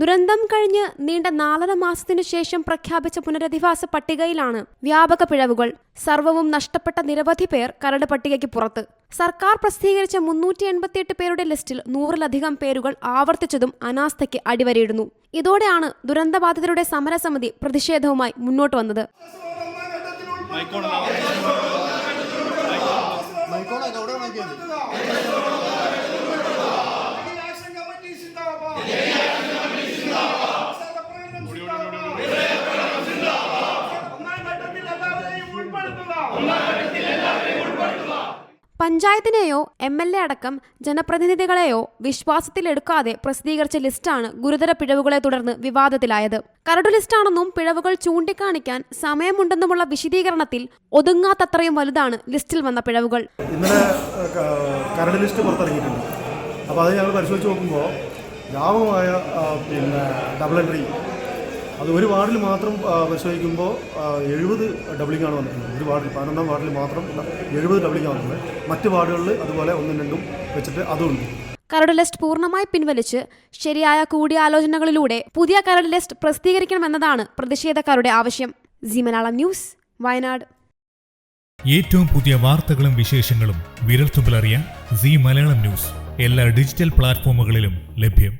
ദുരന്തം കഴിഞ്ഞ് നീണ്ട നാലര മാസത്തിനു ശേഷം പ്രഖ്യാപിച്ച പുനരധിവാസ പട്ടികയിലാണ് വ്യാപക പിഴവുകൾ. സർവവും നഷ്ടപ്പെട്ട നിരവധി പേർ കരട് പട്ടികയ്ക്ക് പുറത്ത്. സർക്കാർ പ്രസിദ്ധീകരിച്ച മുന്നൂറ്റി എൺപത്തിയെട്ട് പേരുടെ ലിസ്റ്റിൽ നൂറിലധികം പേരുകൾ ആവർത്തിച്ചതും അനാസ്ഥയ്ക്ക് അടിവരയിടുന്നു. ഇതോടെയാണ് ദുരന്തബാധിതരുടെ സമരസമിതി പ്രതിഷേധവുമായി മുന്നോട്ട് വന്നത്. പഞ്ചായത്തിനെയോ എം എൽ എ അടക്കം ജനപ്രതിനിധികളെയോ വിശ്വാസത്തിലെടുക്കാതെ പ്രസിദ്ധീകരിച്ച ലിസ്റ്റാണ് ഗുരുതര പിഴവുകളെ തുടർന്ന് വിവാദത്തിലായത്. കരടു ലിസ്റ്റാണെന്നും പിഴവുകൾ ചൂണ്ടിക്കാണിക്കാൻ സമയമുണ്ടെന്നുമുള്ള വിശദീകരണത്തിൽ ഒതുങ്ങാത്തത്രയും വലുതാണ് ലിസ്റ്റിൽ വന്ന പിഴവുകൾ. ഇന്നലെ കരട് ലിസ്റ്റ് പുറത്തിറങ്ങിയിട്ടുണ്ട്. അപ്പോൾ അത് ഞങ്ങൾ പരിശോധിച്ച് നോക്കുമ്പോൾ വ്യാപകമായ പിന്നെ ഡബിൾ എൻട്രി അത് ഒരു വാർഡിൽ മാത്രം പരിശോധിക്കുമ്പോൾ എഴുപത് ഡബിളിംഗ് ആണ് വന്നിട്ടുള്ളത്. ഒരു വാർഡിൽ പതിനൊന്നാം വാർഡിൽ മാത്രം എഴുപത് ഡബിളിംഗ് വന്നിട്ടുണ്ട് മറ്റ് വാർഡുകളിൽ അതുപോലെ ഒന്നും രണ്ടും വെച്ചിട്ട് അതുണ്ട് കരട് ലിസ്റ്റ് പൂർണമായി പിൻവലിച്ച് ശരിയായ കൂടിയാലോചനകളിലൂടെ പുതിയ കരട് ലിസ്റ്റ് പ്രസിദ്ധീകരിക്കണമെന്നതാണ് പ്രതിഷേധക്കാരുടെ ആവശ്യം. Zee Malayalam news Wayanad. ഏറ്റവും പുതിയ വാർത്തകളും വിശേഷങ്ങളും വിരൽത്തുമ്പിലറിയാൻ സി മലയാളം ന്യൂസ്. എല്ലാ ഡിജിറ്റൽ പ്ലാറ്റ്ഫോമുകളിലും ലഭ്യം.